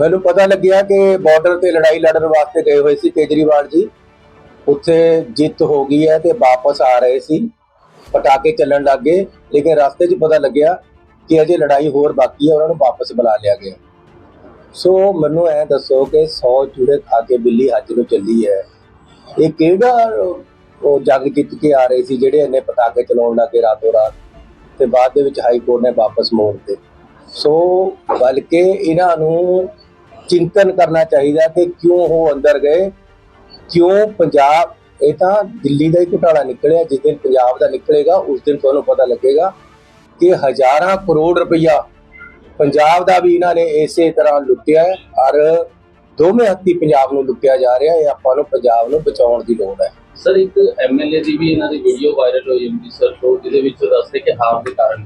ਮੈਨੂੰ ਪਤਾ ਲੱਗਿਆ ਕਿ ਬਾਰਡਰ ਤੇ ਲੜਾਈ ਲੜਨ ਵਾਸਤੇ ਗਏ ਹੋਏ ਸੀ ਕੇਜਰੀਵਾਲ ਜੀ। ਉੱਥੇ ਜਿੱਤ ਹੋ ਗਈ ਹੈ ਤੇ ਵਾਪਸ ਆ ਰਹੇ ਸੀ। ਪਟਾਕੇ ਚੱਲਣ ਲੱਗੇ ਲੇਕਿਨ ਰਸਤੇ 'ਚ ਪਤਾ ਲੱਗਿਆ ਕਿ ਅਜੇ ਲੜਾਈ ਹੋਰ ਬਾਕੀ ਹੈ, ਉਹਨਾਂ ਨੂੰ ਵਾਪਸ ਬੁਲਾ ਲਿਆ ਗਿਆ। ਸੋ ਮੈਨੂੰ ਐ ਦੱਸੋ ਕਿ 100 ਚੂੜੇ ਖਾ ਕੇ ਬਿੱਲੀ ਹੱਜ ਨੂੰ ਚੱਲੀ ਹੈ। ਇਹ ਕਿਹੜਾ, ਉਹ ਜੰਗ ਜਿੱਤ ਕੇ ਆ ਰਹੇ ਸੀ ਜਿਹੜੇ ਇਹਨੇ ਪਟਾਕੇ ਚਲਾਉਣ ਲੱਗੇ ਰਾਤੋਂ ਰਾਤ ਤੇ ਬਾਅਦ ਦੇ ਵਿੱਚ ਹਾਈ ਕੋਰਟ ਨੇ ਵਾਪਸ ਮੋੜ ਮੋੜਤੇ ਸੋ ਬਲਕਿ ਇਹਨਾਂ ਨੂੰ ਚਿੰਤਨ ਕਰਨਾ ਚਾਹੀਦਾ ਕਿ ਕਿਉਂ ਉਹ ਅੰਦਰ ਗਏ? ਕਿਉਂ ਪੰਜਾਬ ਇਹ ਤਾਂ ਦਿੱਲੀ ਦਾ ਹੀ ਘੁਟਾਲਾ ਨਿਕਲਿਆ ਜਿਸ ਦਿਨ ਪੰਜਾਬ ਦਾ ਨਿਕਲੇਗਾ ਉਸ ਦਿਨ ਤੁਹਾਨੂੰ ਪਤਾ ਲੱਗੇਗਾ ਕਿ ਹਜ਼ਾਰਾਂ ਕਰੋੜ ਰੁਪਈਆ ਪੰਜਾਬ ਦਾ ਵੀ ਇਹਨਾਂ ਨੇ ਇਸੇ ਤਰ੍ਹਾਂ ਲੁੱਟਿਆ ਹੈ ਔਰ ਦੋਵੇਂ ਹੱਥੀ ਪੰਜਾਬ ਨੂੰ ਲੁੱਟਿਆ ਜਾ ਰਿਹਾ ਹੈ ਇਹ ਆਪਾਂ ਨੂੰ ਪੰਜਾਬ ਨੂੰ ਬਚਾਉਣ ਦੀ ਲੋੜ ਹੈ। ਸਰ ਇੱਕ ਐਮਐਲਏ ਦੀ ਵੀ ਇਹਨਾਂ ਦੀ ਵੀਡੀਓ ਵਾਇਰਲ ਹੋਈ ਅੰਮ੍ਰਿਤਸਰ ਤੋਂ ਜਿਹਦੇ ਵਿੱਚ ਦੱਸਦੇ ਕਿ ਹਾਰ ਦੇ ਕਾਰਨ।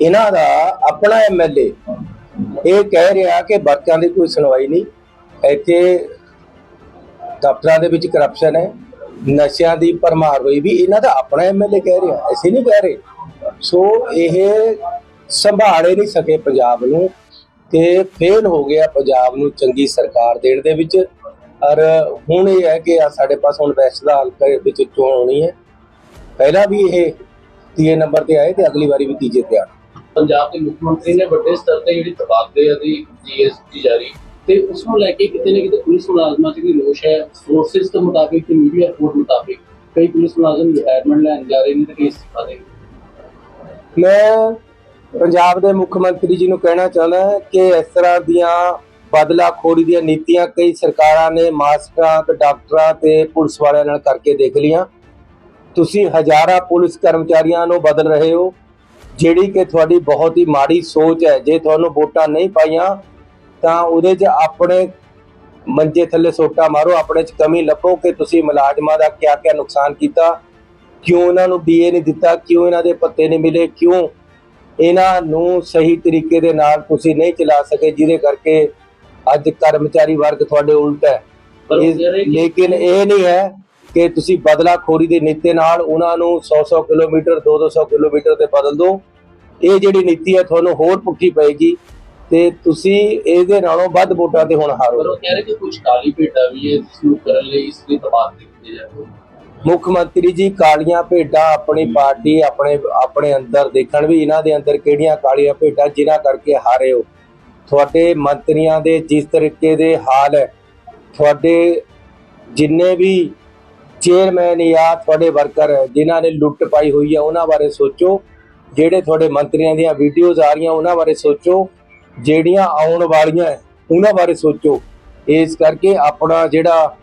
ਇਹਨਾਂ ਦਾ ਆਪਣਾ ਐਮਐਲਏ ਇਹ ਕਹਿ ਰਿਹਾ ਕਿ ਬੱਚਿਆਂ ਦੀ ਕੋਈ ਸੁਣਵਾਈ ਨਹੀਂ। ਇੱਥੇ ਦਫ਼ਤਰਾਂ ਦੇ ਵਿੱਚ ਕਰਪਸ਼ਨ ਹੈ, ਨਸ਼ਿਆਂ ਦੀ ਭਰਮਾਰ ਹੋਈ ਵੀ ਇਹਨਾਂ ਦਾ ਆਪਣਾ ਐਮਐਲਏ ਕਹਿ ਰਿਹਾ, ਅਸੀਂ ਨਹੀਂ ਕਹਿ ਰਹੇ। ਸੋ ਇਹ ਸੰਭਾਲੇ ਨਹੀਂ ਸਕੇ ਪੰਜਾਬ ਨੂੰ ਤੇ ਫੇਲ ਹੋ ਗਿਆ ਪੰਜਾਬ ਨੂੰ ਚੰਗੀ ਸਰਕਾਰ ਦੇਣ ਦੇ ਵਿੱਚ। ਔਰ ਹੁਣ ਇਹ ਹੈ ਕਿ ਸਾਡੇ ਪਾਸ ਹੁਣ ਵੈਸਟ ਦਾ ਹਲਕਾ ਵਿੱਚ ਚੋਣ ਹੋਣੀ ਹੈ। ਪਹਿਲਾਂ ਵੀ ਇਹ ਤੀਏ ਨੰਬਰ ਤੇ ਆਏ ਤੇ ਅਗਲੀ ਵਾਰੀ ਵੀ ਤੀਜੇ ਤੇ ਆਣ ਪੰਜਾਬ ਦੇ ਮੁੱਖ ਮੰਤਰੀ ਨੇ ਵੱਡੇ ਸਤਰ ਤੇ ਜਿਹੜੀ ਤਬਾਦਲੇ ਦੀ ਜੀਐਸਟੀ ਜਾਰੀ ਤੇ ਉਸ ਨੂੰ ਲੈ ਕੇ ਕਿਤੇ ਨਾ ਕਿਤੇ ਪੁਲਿਸ ਮੁਲਾਜ਼ਮਾਂ 'ਚ ਵੀ ਰੋਸ਼ ਹੈ। ਸੋਰਸਿਸ ਦੇ ਮੁਤਾਬਿਕ ਤੇ ਮੀਡੀਆ ਰਿਪੋਰਟ ਮੁਤਾਬਿਕ ਕਈ ਪੁਲਿਸ ਮੁਲਾਜ਼ਮ ਰਿਟਾਇਰਮੈਂਟ ਲੈਣ ਜਾ ਰਹੇ ਨੇ ਤੇ ਕੇਸ ਸਿਖਾ ਦੇ ਮੈਂ ਪੰਜਾਬ ਦੇ ਮੁੱਖ ਮੰਤਰੀ ਜੀ ਨੂੰ ਕਹਿਣਾ ਚਾਹੁੰਦਾ ਕਿ ਇਸ ਤਰ੍ਹਾਂ ਦੀਆਂ ਬਦਲਾਖੋਰੀ ਦੀਆਂ ਨੀਤੀਆਂ ਕਈ ਸਰਕਾਰਾਂ ਨੇ ਮਾਸਟਰਾਂ ਤੇ ਡਾਕਟਰਾਂ ਤੇ ਪੁਲਿਸ ਵਾਲਿਆਂ ਨਾਲ ਕਰਕੇ ਦੇਖ ਲੀਆਂ ਤੁਸੀਂ ਹਜ਼ਾਰਾਂ ਪੁਲਿਸ ਕਰਮਚਾਰੀਆਂ ਨੂੰ ਬਦਲ ਰਹੇ ਹੋ। ਜਿਹੜੀ ਕਿ ਤੁਹਾਡੀ ਬਹੁਤ ਹੀ ਮਾੜੀ ਸੋਚ ਹੈ ਜੇ ਤੁਹਾਨੂੰ ਵੋਟਾਂ ਨਹੀਂ ਪਾਈਆਂ ਤਾਂ ਉਹਦੇ 'ਚ ਆਪਣੇ ਮੰਜੇ ਥੱਲੇ ਸੋਟਾ ਮਾਰੋ ਆਪਣੇ 'ਚ ਕਮੀ ਲੱਭੋ ਕਿ ਤੁਸੀਂ ਮੁਲਾਜ਼ਮਾਂ ਦਾ ਕਿਆ ਕਿਆ ਨੁਕਸਾਨ ਕੀਤਾ ਕਿਉਂ ਇਹਨਾਂ ਨੂੰ ਡੀਏ ਨਹੀਂ ਦਿੱਤਾ ਕਿਉਂ ਇਹਨਾਂ ਦੇ ਪੱਤੇ ਨਹੀਂ ਮਿਲੇ ਕਿਉਂ ਇਹਨਾਂ ਨੂੰ ਸਹੀ ਤਰੀਕੇ ਦੇ ਨਾਲ ਤੁਸੀਂ ਨਹੀਂ ਚਲਾ ਸਕੇ ਜਿਹਦੇ ਕਰਕੇ ਅੱਜ ਕਰਮਚਾਰੀ ਵਰਗ ਤੁਹਾਡੇ ਉਲਟ ਹੈ। ਲੇਕਿਨ ਇਹ ਨਹੀਂ ਹੈ ਕਿ ਤੁਸੀਂ ਬਦਲਾਖੋਰੀ ਦੇ ਨੀਤੀ ਨਾਲ ਉਹਨਾਂ ਨੂੰ 100-100 ਕਿਲੋਮੀਟਰ 200 ਕਿਲੋਮੀਟਰ ਤੇ ਬਦਲ ਦਿਓ। ਇਹ ਜਿਹੜੀ ਨੀਤੀ ਹੈ ਤੁਹਾਨੂੰ ਹੋਰ ਪੁੱਠੀ ਪਏਗੀ ਤੇ ਤੁਸੀਂ ਇਹਦੇ ਨਾਲੋਂ ਵੱਧ ਵੋਟਾਂ ਤੇ ਹੁਣ ਪਰ ਹਾਰੋ ਉਹ ਕਹਿ ਰਹੇ ਕਿ ਕੁਝ ਕਾਲੀ ਭੇਟਾ ਵੀ ਹੈ ਜਿਸ ਨੂੰ ਕਰਨ ਲਈ ਇਸ ਜਾਂਦੇ ਮੁੱਖ ਮੰਤਰੀ ਜੀ ਕਾਲੀਆਂ ਭੇਡਾਂ ਆਪਣੀ ਪਾਰਟੀ ਆਪਣੇ ਆਪਣੇ ਅੰਦਰ ਦੇਖਣ ਵੀ ਇਹਨਾਂ ਦੇ ਅੰਦਰ ਕਿਹੜੀਆਂ ਕਾਲੀਆਂ ਭੇਡਾਂ ਜਿਨ੍ਹਾਂ ਕਰਕੇ ਹਾਰੇ ਹੋ। ਤੁਹਾਡੇ ਮੰਤਰੀਆਂ ਦੇ ਜਿਸ ਤਰੀਕੇ ਦੇ ਹਾਲ ਹੈ ਤੁਹਾਡੇ ਜਿੰਨੇ ਵੀ ਚੇਅਰਮੈਨ ਜਾਂ ਤੁਹਾਡੇ ਵਰਕਰ ਹੈ, ਜਿਨ੍ਹਾਂ ਨੇ ਲੁੱਟ ਪਾਈ ਹੋਈ ਹੈ ਉਹਨਾਂ ਬਾਰੇ ਸੋਚੋ। ਜਿਹੜੇ ਤੁਹਾਡੇ ਮੰਤਰੀਆਂ ਦੀਆਂ ਵੀਡੀਓਜ਼ ਆ ਰਹੀਆਂ ਉਹਨਾਂ ਬਾਰੇ ਸੋਚੋ। ਜਿਹੜੀਆਂ ਆਉਣ ਵਾਲੀਆਂ ਉਹਨਾਂ ਬਾਰੇ ਸੋਚੋ। ਇਸ ਕਰਕੇ ਆਪਣਾ ਜਿਹੜਾ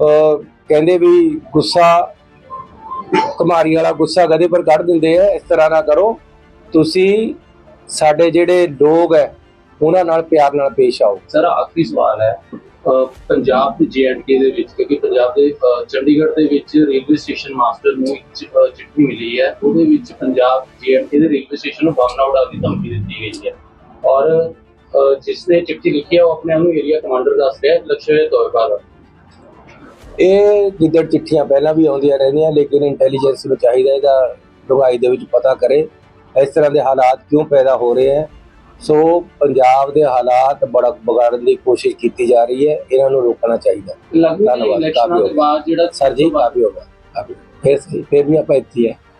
ਕਹਿੰਦੇ ਵੀ ਗੁੱਸਾ ਕੁਮਾਰੀ ਵਾਲਾ ਗੁੱਸਾ ਗਧੇ ਪਰ ਕੱਢ ਦਿੰਦੇ ਆ ਇਸ ਤਰ੍ਹਾਂ ਨਾ ਕਰੋ। ਤੁਸੀਂ ਸਾਡੇ ਜਿਹੜੇ ਲੋਕ ਹੈ ਉਹਨਾਂ ਨਾਲ ਪਿਆਰ ਨਾਲ ਪੇਸ਼ ਆਓ। ਸਰ ਆਖਰੀ ਸਵਾਲ ਹੈ ਪੰਜਾਬ ਤੇ ਜੇਐਂਡਕੇ ਦੇ ਵਿੱਚ, ਕਿਉਂਕਿ ਪੰਜਾਬ ਦੇ ਚੰਡੀਗੜ੍ਹ ਦੇ ਵਿੱਚ ਰੇਲਵੇ ਸਟੇਸ਼ਨ ਮਾਸਟਰ ਨੂੰ ਇੱਕ ਚਿੱਠੀ ਮਿਲੀ ਹੈ। ਉਹਦੇ ਵਿੱਚ ਪੰਜਾਬ ਜੇਐਂਡਕੇ ਦੇ ਰੇਲਵੇ ਸਟੇਸ਼ਨ ਨੂੰ ਬੰਦ ਆਊਟ ਦੀ ਧਮਕੀ ਦਿੱਤੀ ਗਈ ਹੈ। ਔਰ, ਅਹ, ਜਿਸ ਨੇ ਚਿੱਠੀ ਲਿਖੀ ਹੈ, ਉਹ ਆਪਣੇ ਆਪ ਨੂੰ ਏਰੀਆ ਕਮਾਂਡਰ ਦੱਸ ਰਿਹਾ ਹੈ ਲਕਸ਼ਯ ਤੋਇਬਾ ਦਾ ਇਹ ਜਿੱਦੜ ਚਿੱਠੀਆਂ ਪਹਿਲਾਂ ਵੀ ਆਉਂਦੀਆਂ ਰਹਿੰਦੀਆਂ, ਲੇਕਿਨ ਇੰਟੈਲੀਜੈਂਸ ਨੂੰ ਚਾਹੀਦਾ ਇਹਦਾ ਡੁੰਘਾਈ ਦੇ ਵਿੱਚ ਪਤਾ ਕਰੇ, ਇਸ ਤਰ੍ਹਾਂ ਦੇ ਹਾਲਾਤ ਕਿਉਂ ਪੈਦਾ ਹੋ ਰਹੇ ਹੈ। ਸੋ ਪੰਜਾਬ ਦੇ ਹਾਲਾਤ ਬੜਾ ਵਿਗਾੜਨ ਦੀ ਕੋਸ਼ਿਸ਼ ਕੀਤੀ ਜਾ ਰਹੀ ਹੈ। ਇਹਨਾਂ ਨੂੰ ਰੋਕਣਾ ਚਾਹੀਦਾ। ਧੰਨਵਾਦ, ਕਾਫੀ ਤੋਂ ਹੋ ਬਾਅਦ ਜਿਹੜਾ ਸਰ ਜੀ ਕਾਫੀ ਹੋ ਗਿਆ ਕਾਫੀ ਫਿਰ ਫਿਰ ਵੀ ਆਪਾਂ ਇੱਥੇ ਹੈ।